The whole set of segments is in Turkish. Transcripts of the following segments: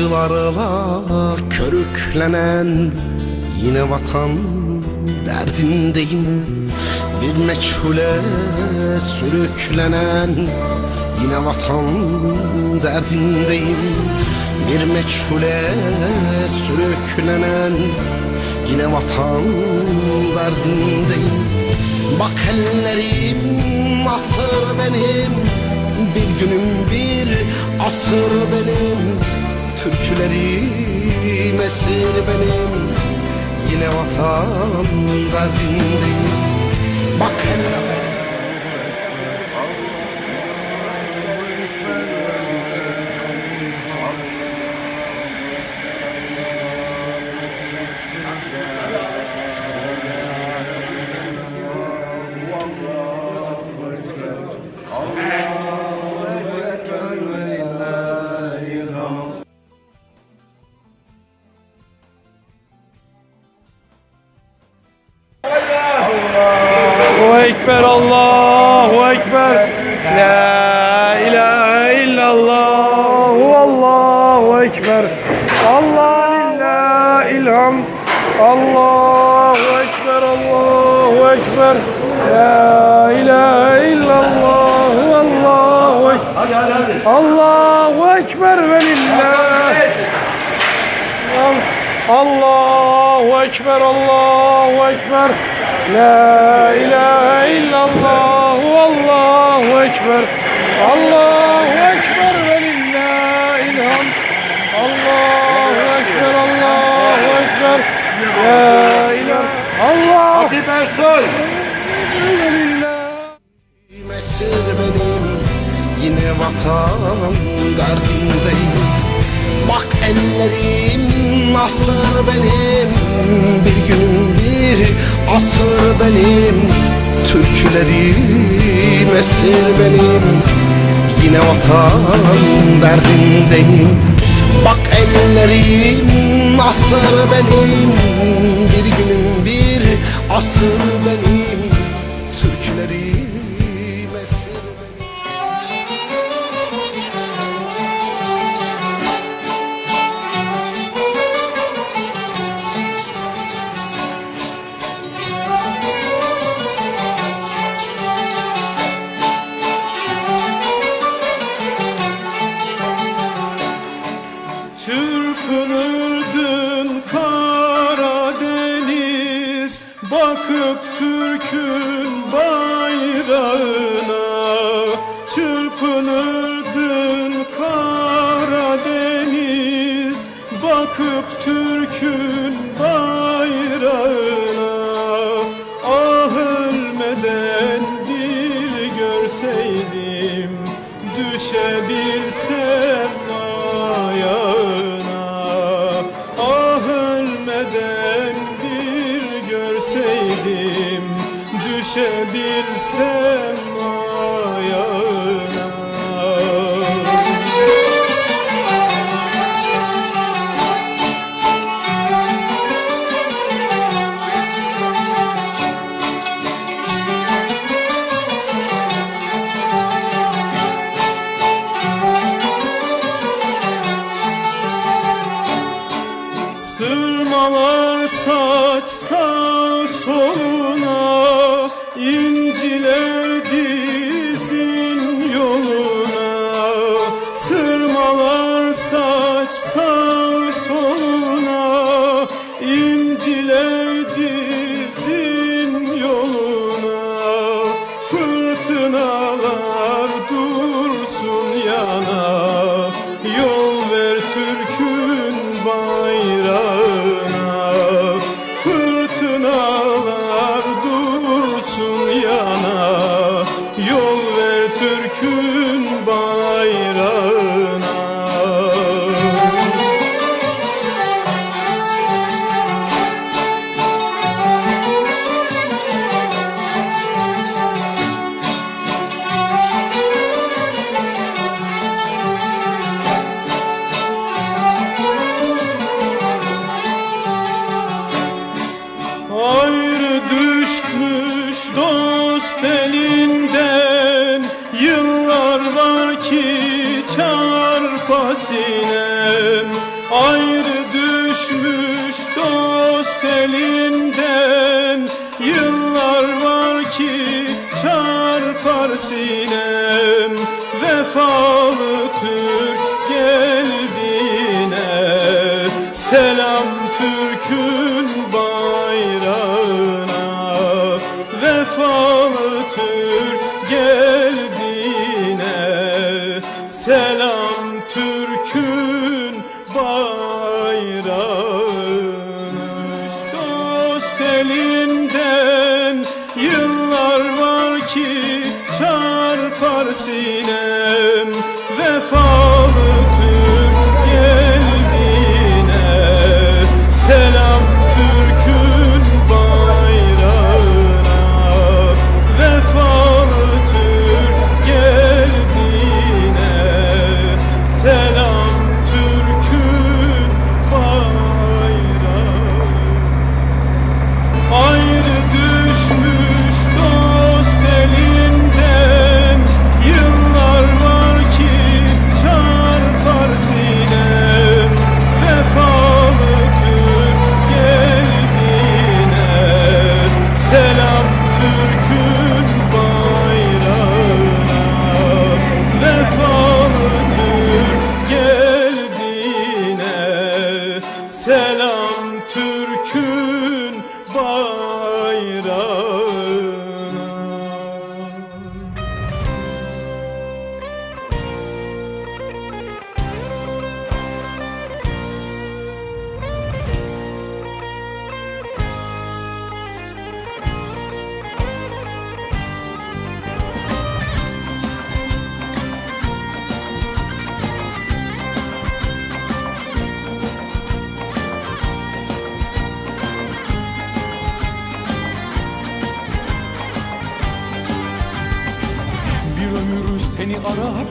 Acılarla körüklenen Yine vatan derdindeyim. Bir meçhule sürüklenen Yine vatan derdindeyim. Bir meçhule sürüklenen Yine vatan derdindeyim. Bak ellerim asır benim Bir günüm bir asır benim Türkülerim esir benim. Yine vatan derdindeyim Bak ellerim Allahu Ekber. Allah hamd. Allahu Ekber, Allahu Ekber. La ilahe illallah, Allahu Ekber. Allahu Ekber ve lillah. Allahu Ekber, Allahu Ekber. La ilahe illallah, Allahu Ekber. Allahu Ekber ve lillahil hamd. Allahu Ekber, Allahu Ekber. La ilahe Allah. Hatip Ersoy. Mesir benim Yine vatan derdindeyim Bak ellerim asır benim Bir gün bir asır benim Türkülerim esir benim Yine vatan derdindeyim Bak ellerim asır benim Bir günün bir asır benim. Türkülerim sinem Vefalı Türk geldiğine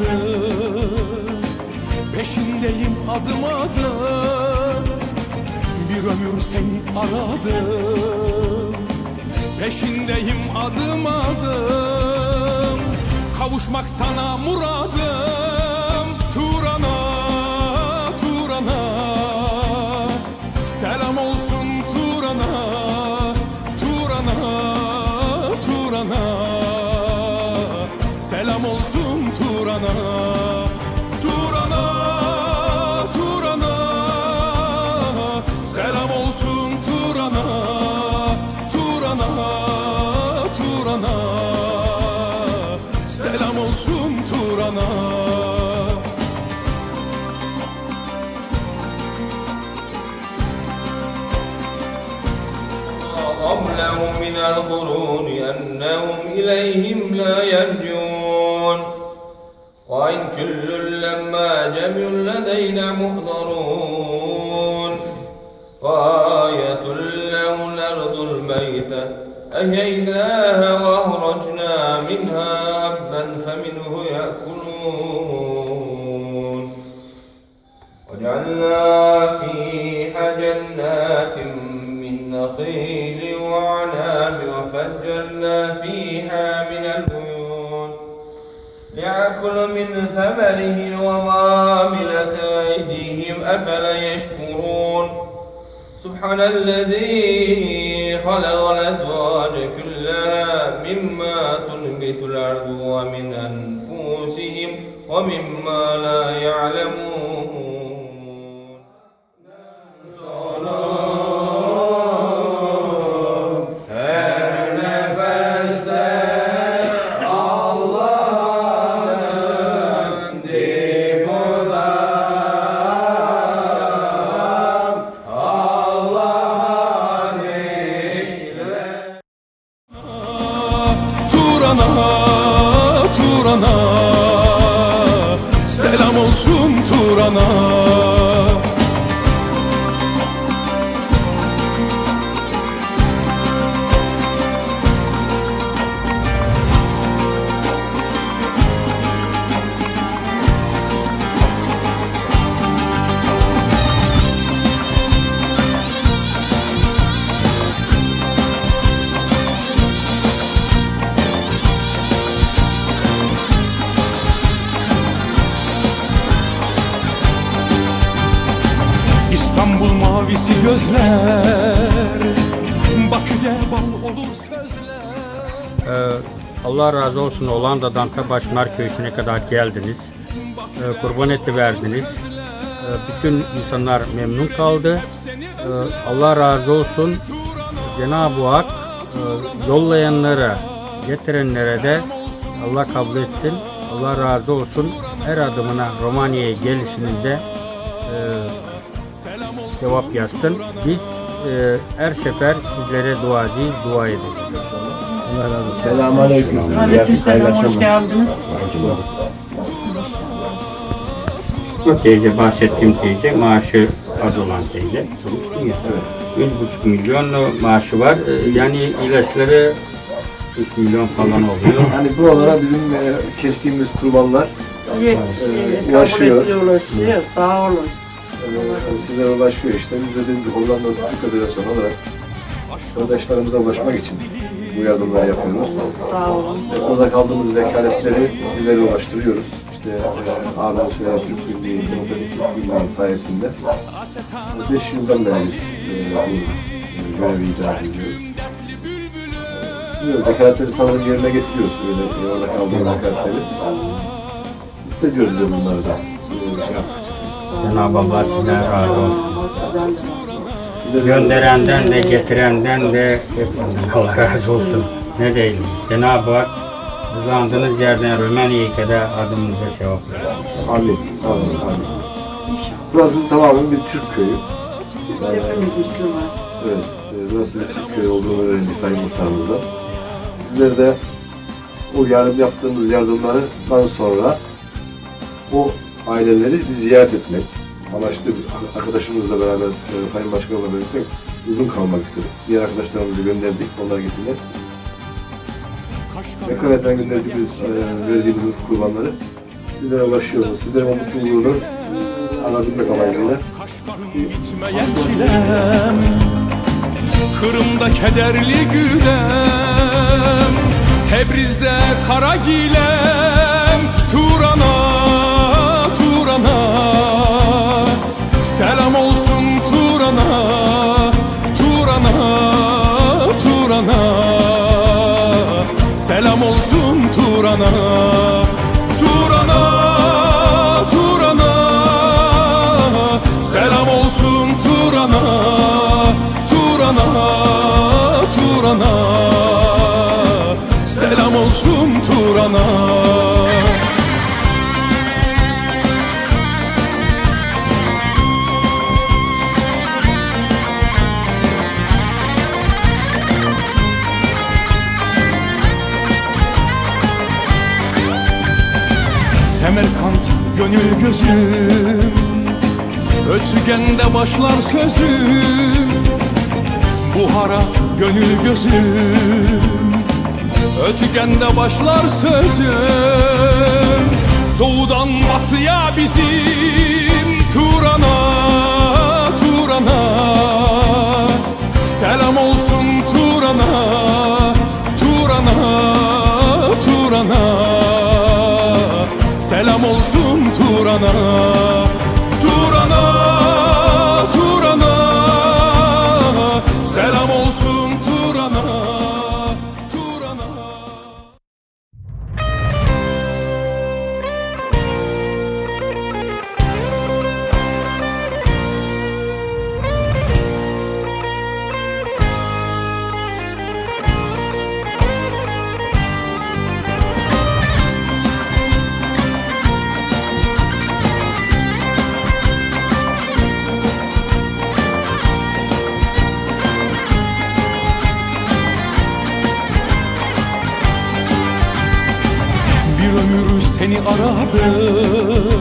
aradım Peşindeyim adım adım Bir ömür seni aradım. Peşindeyim adım adım. Kavuşmak sana muradım القرون أنهم إليهم لا يرجون وإن كل لما جميع لدينا محضرون. وآية له الأرض الميتة أحييناها وأخرجنا منها حبا فمنه يأكلون. وجعلنا فيها جنات نخيل وعناب وفجرنا فيها من العيون ليأكل من ثمره وما عملت أيديهم أفلا يشكرون. سبحان الذي خلق الأزواج كلها مما تنبت الأرض ومن أنفسهم ومما لا يعلمون. Allah razı olsun Hollanda'dan ta Başmer Köyü'ne kadar geldiniz. Ee, kurban eti verdiniz. Ee, bütün insanlar memnun kaldı. Ee, Allah razı olsun. Cenab-ı Hak e, yollayanlara, getirenlere de Allah kabul etsin. Allah razı olsun. Her adımına Romanya'ya gelişinizde e, cevap yazsın. Biz e, her sefer sizlere dua değil, dua edeceğiz. Aleykümselam, hoş geldiniz. Bu teyze bahsettiğim teyze maaşı az olan teyze. Demiştim ya. Evet. 1,5 milyon maaşı var. Ee, Yani ilaçları 3 milyon falan oluyor. Hani buralara bizim e, kestiğimiz kurbanlar Ee, kabul ulaşıyor. ediyor, ulaşıyor. Sağ olun. e, sizlere ulaşıyor işte. Biz de dediğim gibi Hollanda Türk Federasyonu olarak kardeşlerimize ulaşmak için bu yardımları yapıyoruz. Sağ olun. Orada kaldığımız vekaletleri sizlere ulaştırıyoruz. İşte e, abimiz Sürer Türk Birliği, Demokratik Türk Birliği sayesinde 5 yıldan beri biz e, bu e, görevi icra ediyoruz. Bilmiyorum, vekaletleri sanırım yerine getiriyoruz. Böyle orada kaldığımız vekaletleri. Hissediyoruz da bunları da. Şey yaptıkça. Sağ olun. Cenab-ı Allah sizden razı olsun. Gönderenden de getirenden de Allah razı olsun. Ne diyelim. Cenab-ı Hak uzandığınız yerden Romanya'ya kadar adımınıza cevap versin. Amin. Amin. Amin. Burası tamamen bir Türk köyü. Hepimiz Müslüman. evet, e, burası bir Türk köyü olduğunu öğrendik Sayın Muhtarımızda. Sizler de o yardım yaptığımız yardımlardan sonra o aileleri bir ziyaret etmek amaçlı arkadaşımızla beraber, e, Sayın Başkanımla birlikte uzun kalmak istedik. Diğer arkadaşlarımızı gönderdik, onlara gittiler. Vekaletten gönderdiğimiz, e, verdiğimiz kurbanları sizlere ulaşıyoruz. Sizlere o mutluluğunu alabilmek amacıyla Kırım'da kederli gülem Tebriz'de kara gilem Semerkant gönül gözüm Ötügende başlar sözüm Buhara gönül gözüm Ötügende başlar sözüm Doğudan batıya bizim Turan'a, Turan'a. Selam olsun Turan'a ömür seni aradım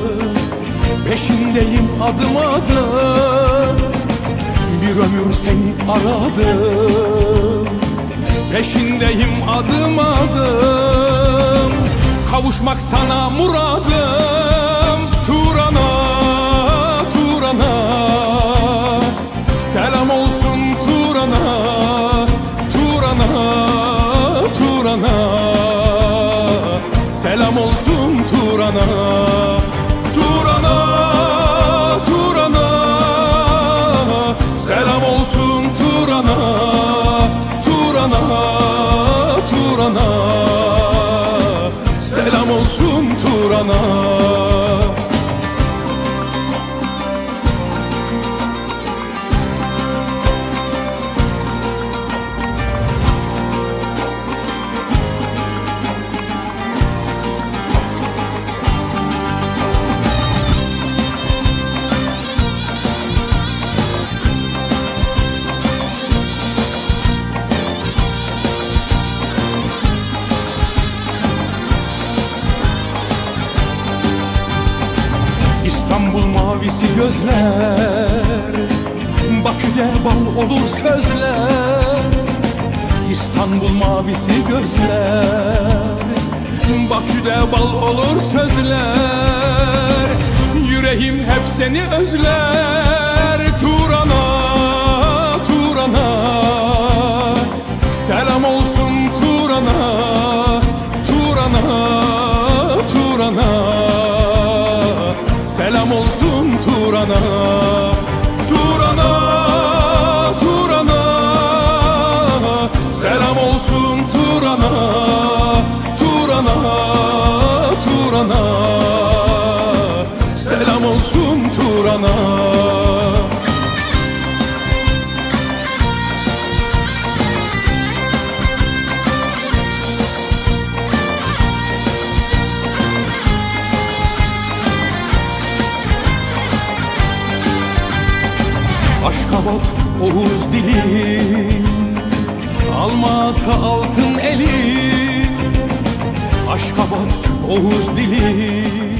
Peşindeyim adım adım. Bir ömür seni aradım. Peşindeyim adım adım. Kavuşmak sana muradım olsun İstanbul mavisi gözler. Bakü'de bal olur sözler. Yüreğim hep seni özler. Turan'a, Turan'a. Selam olsun Turan'a Turan'a. Selam olsun Turan'a. Aşkabat Oğuz dili Almatı altın eli Aşkabat Oğuz dili